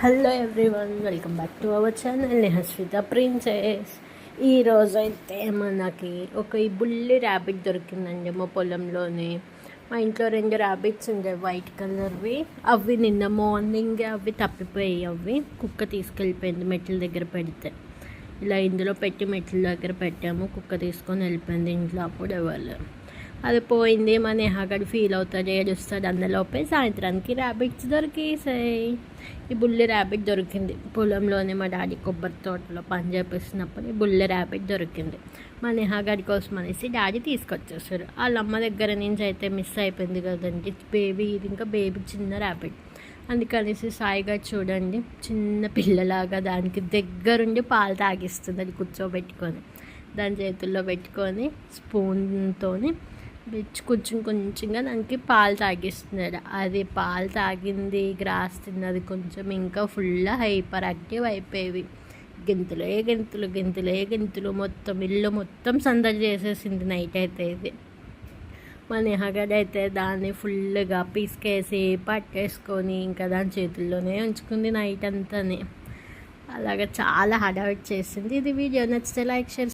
Hello everyone welcome back to our channel. Nehaswitha princess. ఈరోజు అయితే మనకి ఒక ఈ బుల్లి ర్యాబిట్ దొరికిందండి మా పొలంలోనే. మా ఇంట్లో రెండు ర్యాబిట్స్ ఉండే వైట్ కలర్వి అవి నిన్న మార్నింగ్ అవి తప్పిపోయాయి అవి కుక్క తీసుకెళ్ళిపోయింది మెట్ల దగ్గర పెడితే. ఇలా ఇందులో పెట్టి మెట్ల దగ్గర పెట్టాము కుక్క తీసుకొని వెళ్ళిపోయింది ఇంట్లో అప్పుడు వాళ్ళు. అది పోయింది మా నేహాగడి ఫీల్ అవుతాడు ఏడుస్తాడు అందులోపే సాయంత్రానికి ర్యాబిట్స్ దొరికేసాయి ఈ బుల్లి ర్యాబిట్ దొరికింది. పొలంలోనే మా డాడీ కొబ్బరి తోటలో పని చేపిస్తున్నప్పుడు ఈ బుల్లి ర్యాబిట్ దొరికింది. మా నేహాగడి కోసం అనేసి డాడీ తీసుకొచ్చేసారు వాళ్ళ అమ్మ దగ్గర నుంచి అయితే మిస్ అయిపోయింది కదండి. బేబీ ఇది ఇంకా బేబీ చిన్న ర్యాబిట్ అందుకనేసి సాయిగా చూడండి చిన్న పిల్లలాగా దానికి దగ్గరుండి పాలు తాగిస్తుంది అది కూర్చోబెట్టుకొని. దాని చేతుల్లో పెట్టుకొని స్పూన్తోని బిచ్చు కొంచెం కొంచెంగా దానికి పాలు తాగిస్తున్నాడు అది పాలు తాగింది గ్రాస్ తిన్నది కొంచెం ఇంకా ఫుల్ హైపర్ యాక్టివ్ అయిపోయేవి. గెంతులే గెంతులు గెంతులే గెంతులు మొత్తం ఇల్లు మొత్తం సందడి చేసేసింది నైట్ అయితే ఇది. మా నేహగడ్ అయితే దాన్ని ఫుల్గా పీసుకేసి పట్టేసుకొని ఇంకా దాని చేతుల్లోనే ఉంచుకుంది నైట్ అంతానే. అలాగా చాలా హడావిట్ చేసింది. ఇది వీడియో నచ్చితే లైక్ షేర్